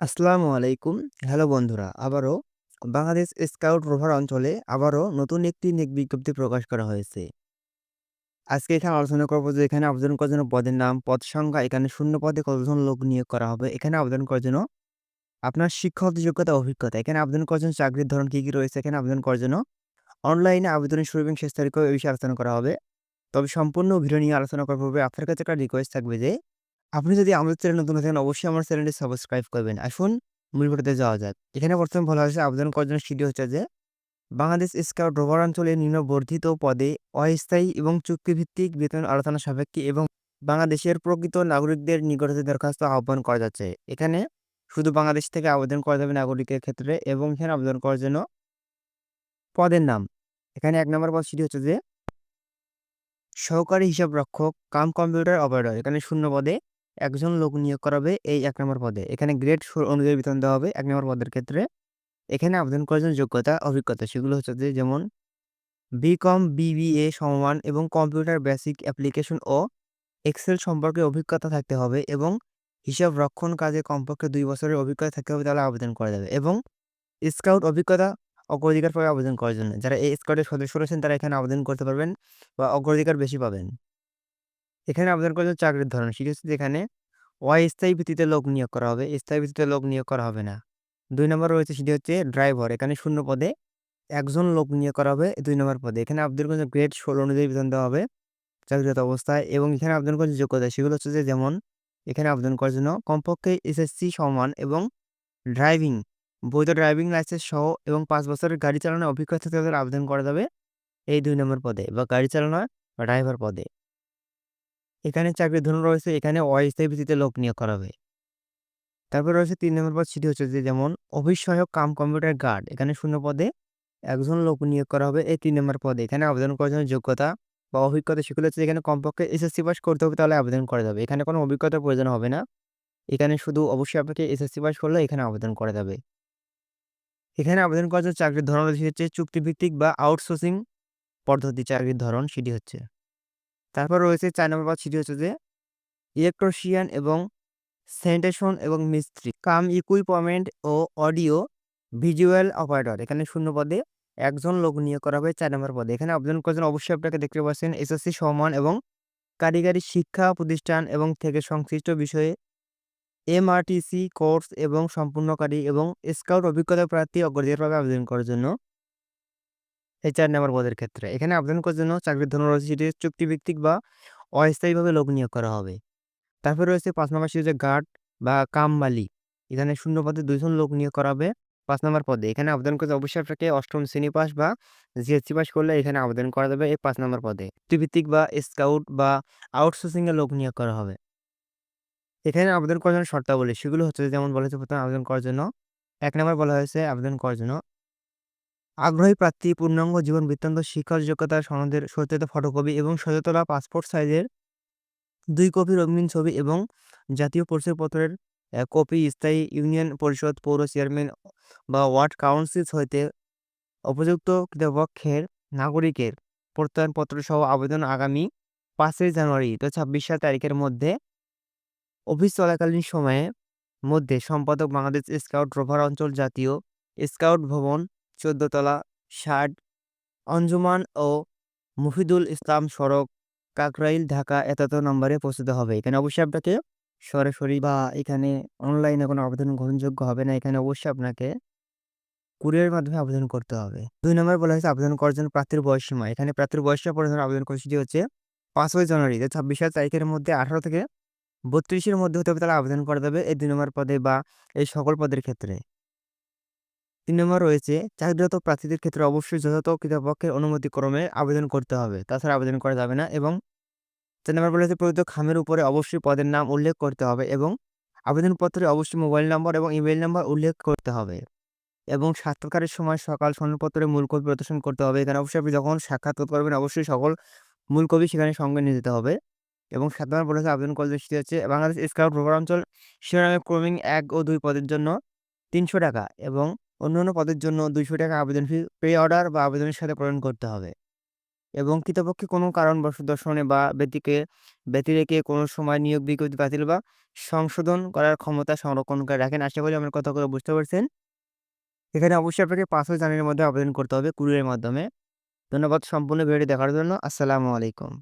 আসসালামু আলাইকুম। হ্যালো বন্ধুরা, আবারও বাংলাদেশ স্কাউট রোভার অঞ্চলে আবারও নতুন একটি নিয়োগ বিজ্ঞপ্তি প্রকাশ করা হয়েছে। আজকে এখানে আলোচনা করব যে এখানে আবেদন করার জন্য পদের নাম, পদ সংখ্যা, এখানে শূন্য পদে কতজন লোক নিয়োগ করা হবে, এখানে আবেদন করার জন্য আপনার শিক্ষাগত যোগ্যতা, অভিজ্ঞতা, এখানে আবেদন করার জন্য চাকরির ধরন কী, কী রয়েছে, এখানে আবেদন করার জন্য অনলাইনে আবেদনের শুরু এবং শেষ তারিখও এই বিষয়ে আলোচনা করা হবে। তবে সম্পূর্ণ ভিডিও নিয়ে আলোচনা করার পূর্বে আপনার কাছে একটা রিকোয়েস্ট থাকবে যে আপনি যদি আমাদের চ্যানেল নতুন থাকেন, অবশ্যই আমার চ্যানেলটি সাবস্ক্রাইব করবেন। আসুন, মূল ভিডিওতে যাওয়া যাক। এখানে প্রথমে বলা হয়েছে, আবেদন করার জন্য সিটি হচ্ছে যে, বাংলাদেশ স্কাউট রোভার অঞ্চলে নিম্ন বর্ধিত পদে অস্থায়ী এবং চুক্তিভিত্তিক বেতন আলোচনা সাপেক্ষে এবং বাংলাদেশের প্রকৃত নাগরিকদের নিকট দরখাস্ত আহ্বান করা যাচ্ছে। এখানে শুধু বাংলাদেশ থেকে আবেদন করা যাবে নাগরিকের ক্ষেত্রে এবং এখানে আবেদন করার জন্য পদের নাম। এখানে এক নম্বর পদ সিটি হচ্ছে যে, সহকারী হিসাবরক্ষক কাম কম্পিউটার অপারেটর। এখানে শূন্য পদে একজন লোক নিয়োগ করা হবে এই এক নম্বর পদে। এখানে গ্রেড সো অনুযায়ী বেতন দেওয়া হবে এক নম্বর পদের ক্ষেত্রে। এখানে আবেদন করার জন্য যোগ্যতা, অভিজ্ঞতা সেগুলো হচ্ছে যে যেমন বিকম, বিবিএ সমমান এবং কম্পিউটার বেসিক অ্যাপ্লিকেশন ও এক্সেল সম্পর্কে অভিজ্ঞতা থাকতে হবে এবং হিসাব রক্ষণ কাজে কমপক্ষে দুই বছরের অভিজ্ঞতা থাকতে হবে তাহলে আবেদন করা যাবে এবং স্কাউট অভিজ্ঞতা অগ্রাধিকার পাবে আবেদন করার জন্য। যারা এই স্কাউটের সদস্য রয়েছেন তারা এখানে আবেদন করতে পারবেন বা অগ্রাধিকার বেশি পাবেন। এখানে আবেদন করার জন্য চাকরির ধরন সেটি হচ্ছে যেখানে অস্থায়ী ভিত্তিতে লোক নিয়োগ করা হবে, স্থায়ী ভিত্তিতে লোক নিয়োগ করা হবে না। দুই নম্বর রয়েছে সেটি হচ্ছে ড্রাইভার। এখানে শূন্য পদে একজন লোক নিয়োগ করা হবে দুই নম্বর পদে। এখানে আবেদন করার জন্য গ্রেড ১৬ অনুযায়ী বেতন দেওয়া হবে চাকরিরত অবস্থায় এবং এখানে আবেদন করার যোগ্যতা সেগুলো হচ্ছে যে যেমন এখানে আবেদন করার জন্য কমপক্ষে এসএসসি সমান এবং ড্রাইভিং বৈধ ড্রাইভিং লাইসেন্স সহ এবং পাঁচ বছরের গাড়ি চালানোর অভিজ্ঞতা তাদের আবেদন করা যাবে এই দুই নম্বর পদে বা গাড়ি চালানোর ড্রাইভার পদে। এখানে চাকরির ধরন রয়েছে, এখানে অস্থায়ী ভিত্তিতে লোক নিয়োগ করা হবে। তারপরে রয়েছে তিন নম্বর পদ, সেটি হচ্ছে যে যেমন অফিস সহায়ক কাম কম্পিউটার গার্ড। এখানে শূন্য পদে একজন লোক নিয়োগ করা হবে এই তিন নম্বর পদে। এখানে আবেদন করার জন্য যোগ্যতা বা অভিজ্ঞতা সেগুলো হচ্ছে এখানে কমপক্ষে এসএসসি পাস করতে হবে, তাহলে আবেদন করা যাবে। এখানে কোনো অভিজ্ঞতার প্রয়োজন হবে না। এখানে শুধু অবশ্যই আপনাকে এসএসসি পাস করলে এখানে আবেদন করা যাবে। এখানে আবেদন করার জন্য চাকরির ধরন হচ্ছে চুক্তিভিত্তিক বা আউটসোর্সিং পদ্ধতি, চাকরির ধরন, সেটি হচ্ছে। তারপর রয়েছে চার নম্বর পদ সেটি হচ্ছে যে ইলেকট্রিশিয়ান এবং স্যানিটেশন এবং মিস্ত্রি কাম ইকুইপমেন্ট ও অডিও ভিজুয়াল অপারেটর। এখানে শূন্য পদে একজন লোক নিয়োগ করা হবে চার নম্বর পদে। এখানে আবেদন করার জন্য অবশ্যই আপনাকে দেখতে পাচ্ছেন এসএসসি সমমান এবং কারিগরি শিক্ষা প্রতিষ্ঠান এবং থেকে সংশ্লিষ্ট বিষয়ে এমআরটিসি কোর্স এবং সম্পূর্ণকারী এবং স্কাউট অভিজ্ঞতা প্রার্থী অগ্রাধিকার পাবে আবেদন করার জন্য। এই ৪ নম্বর পদের ক্ষেত্রে। এখানে আবেদন করার জন্য চাকরির ধরন রয়েছে সেটি চুক্তিভিত্তিক বা অস্থায়ীভাবে লোক নিয়োগ করা হবে। তারপরে রয়েছে পাঁচ নম্বর হচ্ছে গার্ড বা কামবালি। এখানে শূন্য পদে ২ জন লোক নিয়োগ করা হবে পাঁচ নম্বর পদে। এখানে আবেদন করতে অবশ্যই আপনাকে অষ্টম শ্রেণি পাস বা জিএসসি পাস করলে এখানে আবেদন করা যাবে এই পাঁচ নম্বর পদে। চুক্তিভিত্তিক বা স্কাউট বা আউটসোর্সিং এ লোক নিয়োগ করা হবে। এখানে আবেদন করার জন্য শর্তাবলী সেগুলো হচ্ছে যেমন বলা প্রথমে আবেদন করার জন্য এক নম্বর বলা হয়েছে আবেদন করার জন্য আগ্রহী প্রার্থী পূর্ণাঙ্গ জীবন বৃত্তান্ত শিক্ষার যোগ্যতা সনদের সত্যায়িত ফটোকপি এবং তোলা পাসপোর্ট সাইজের দুই কপি রঙিন ছবি এবং জাতীয় পরিচয়পত্রের কপি স্থায়ী ইউনিয়ন পরিষদ, পৌর চেয়ারম্যান বা ওয়ার্ড কাউন্সিল হইতে উপযুক্ত কৃতপক্ষের নাগরিকের প্রত্যয়নপত্র সহ আবেদন আগামী পাঁচই জানুয়ারি ২০২৬ সাল তারিখের মধ্যে অফিস চলাকালীন সময়ে মধ্যে সম্পাদক বাংলাদেশ স্কাউট রোভার অঞ্চল জাতীয় স্কাউট ভবন ১৪ তলা, ষাট, অঞ্জুমান ও মুফিদুল ইসলাম সড়ক, কাকরাইল, ঢাকা এত, নম্বরে পৌঁছতে হবে। এখানে অবশ্যই আপনাকে সরাসরি বা এখানে অনলাইনে কোনো আবেদন গ্রহণযোগ্য হবে না। এখানে অবশ্যই আপনাকে কুরিয়ারের মাধ্যমে আবেদন করতে হবে। দুই নম্বর বলা হয়েছে আবেদন করার জন্য প্রার্থীর বয়সসীমা। এখানে প্রার্থীর বয়সসীমা পরিমাণ আবেদন কর্মসূচি হচ্ছে পাঁচই জানুয়ারি ২০২৬ সাল তারিখের মধ্যে ১৮ থেকে বত্রিশের মধ্যে হতে হবে তাহলে আবেদন করা যাবে এই দুই নম্বর পদে বা এই সকল পদের ক্ষেত্রে। ৩ নম্বর রয়েছে, চাকরিরত প্রার্থীদের ক্ষেত্রে অবশ্যই যথাযথ কর্তৃপক্ষের অনুমতিক্রমে আবেদন করতে হবে। তাছাড়া আবেদন করা যাবে না এবং চার নম্বর বলা হয়েছে, প্রদত্ত খামের উপরে অবশ্যই পদের নাম উল্লেখ করতে হবে এবং আবেদনপত্রে অবশ্যই মোবাইল নম্বর এবং ইমেইল নম্বর উল্লেখ করতে হবে এবং সাক্ষাৎকারের সময় সকাল সনদপত্রের মূল কপি প্রদর্শন করতে হবে। এখানে অবশ্যই আপনি যখন সাক্ষাৎকার করবেন, অবশ্যই সকল মূল কপি সেখানে সঙ্গে নিয়ে যেতে হবে এবং সাত নম্বর বলা হয়েছে, আবেদন করার সেটি হচ্ছে বাংলাদেশ স্কাউট রোভার অঞ্চল শিরোনামে ক্রমিং ১ ও দুই পদের জন্য ৳৩০০ এবং অন্যান্য পদের জন্য ৳২০০ আবেদন ফি, পে অর্ডার বা আবেদনের সাথে প্রদান করতে হবে। এবং কৃতপক্ষে কোনো কারণবশত দর্শনে বা ব্যতিকে ব্যতি রেখে কোনো সময় নিয়োগ বিজ্ঞপ্তি বাতিল বা সংশোধন করার ক্ষমতা সংরক্ষণ করে রাখেন আশা করি আমার কথাগুলো বুঝতে পারছেন। এখানে অবশ্যই আপনাকে পাঁচ হাজার জানুয়ারির মধ্যে আবেদন করতে হবে কুরিয়ারের মাধ্যমে। ধন্যবাদ সম্পূর্ণ ভিডিওটি দেখার জন্য। আসসালামু আলাইকুম।